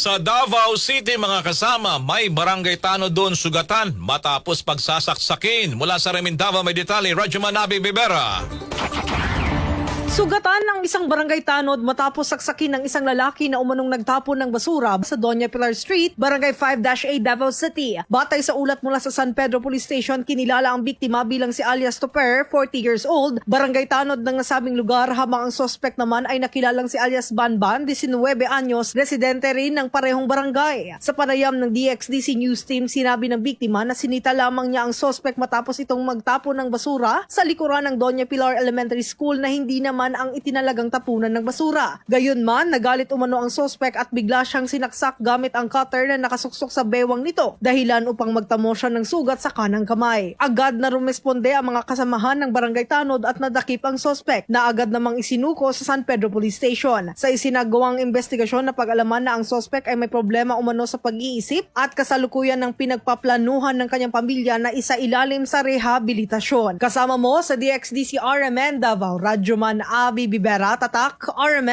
Sa Davao City mga kasama, may barangay tano doon sugatan matapos pagsasaksakin. Mula sa Remindava may detalye, Rajuman Abi Bibera. Sugatan ng isang barangay tanod matapos saksakin ng isang lalaki na umanong nagtapon ng basura sa Doña Pilar Street, Barangay 5-A Davao City. Batay sa ulat mula sa San Pedro Police Station, kinilala ang biktima bilang si alias Toper, 40 years old, barangay tanod ng nasabing lugar habang ang suspect naman ay nakilalang si alias Banban, 19 anyos, residente rin ng parehong barangay. Sa panayam ng DXDC News Team, sinabi ng biktima na sinita lamang niya ang suspect matapos itong magtapon ng basura sa likuran ng Doña Pilar Elementary School na hindi naman ang itinalagang tapunan ng basura. Gayunman, nagalit umano ang suspect at bigla siyang sinaksak gamit ang cutter na nakasuksok sa bewang nito, dahilan upang magtamo siya ng sugat sa kanang kamay. Agad na rumesponde ang mga kasamahan ng barangay Tanod at nadakip ang suspect na agad namang isinuko sa San Pedro Police Station. Sa isinagawang investigasyon na pag-alaman na ang suspect ay may problema umano sa pag-iisip at kasalukuyan ng pinagpaplanuhan ng kanyang pamilya na isa ilalim sa rehabilitasyon. Kasama mo sa DXDC RMN Davao, Radyoman Abi Bibera, Tatak, RMN